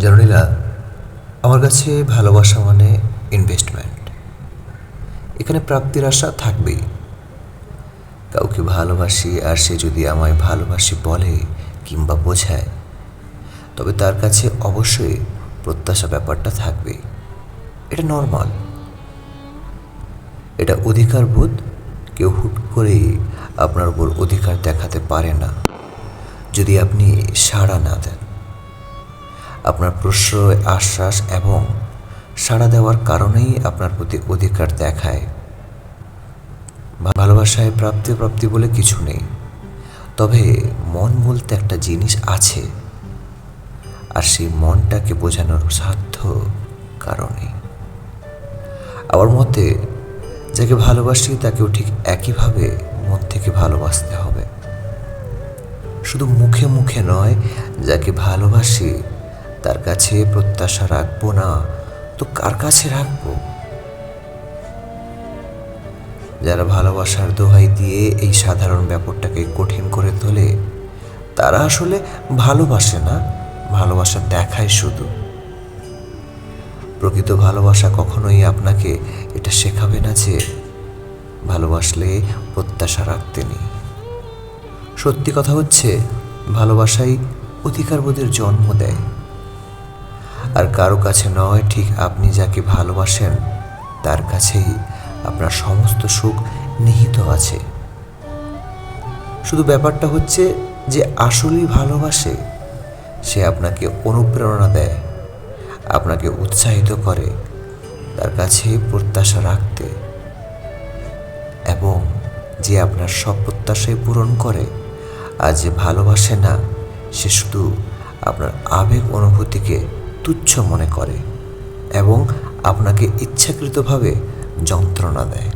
জননীলা আমার কাছে ভালোবাসা মানে ইনভেস্টমেন্ট এখানে প্রাপ্তির আশা থাকবেই। কাউকে ভালোবাসি আর সে যদি আমায় ভালোবাসি বলে কিংবা বোঝায়, তবে তার কাছে অবশ্যই প্রত্যাশা ব্যাপারটা থাকবেই এটা নর্মাল এটা অধিকার বোধ কেউ হুট করেই আপনার উপর অধিকার দেখাতে পারে না। যদি আপনি সাড়া না দেন। আপনার প্রশ্রয়, আশ্বাস এবং সাড়া দেওয়ার কারণেই আপনার প্রতি অধিকার দেখায়। ভালোবাসায় প্রাপ্তি প্রাপ্তি বলে কিছু নেই। তবে মন বলতে একটা জিনিস আছে। আর সেই মনটাকে বোঝানোর সাধ্য কারণে আমার মতে, যাকে ভালোবাসি তাকেও ঠিক একইভাবে মন থেকে ভালোবাসতে হবে। শুধু মুখে মুখে নয়, যাকে ভালোবাসি তার কাছে প্রত্যাশা রাখব না, তো কার কাছে রাখব? যারা ভালোবাসার দোহাই দিয়ে এই সাধারণ ব্যাপারটাকে কঠিন করে তোলে, তারা আসলে ভালোবাসে না, ভালোবাসা দেখায় শুধু। প্রকৃত ভালোবাসা কখনোই আপনাকে এটা শেখাবে না যে ভালোবাসলে প্রত্যাশা রাখতে নেই। সত্যি কথা হচ্ছে, ভালোবাসাই অধিকারবোধের জন্ম দেয়। আর কারও কাছে নয়, ঠিক আপনি যাকে ভালোবাসেন, তার কাছেই আপনার সমস্ত সুখ নিহিত আছে। শুধু ব্যাপারটা হচ্ছে যে আসলেই ভালোবাসে, সে আপনাকে অনুপ্রেরণা দেয়, আপনাকে উৎসাহিত করে, তার কাছে প্রত্যাশা রাখতে। এবং যে আপনার সব প্রত্যাশাই পূরণ করে, আর যে ভালোবাসে না, সে শুধু আপনার আবেগ অনুভূতিকে তুচ্ছ মনে করে এবং আপনাকে ইচ্ছাকৃতভাবে যন্ত্রণা দেয়।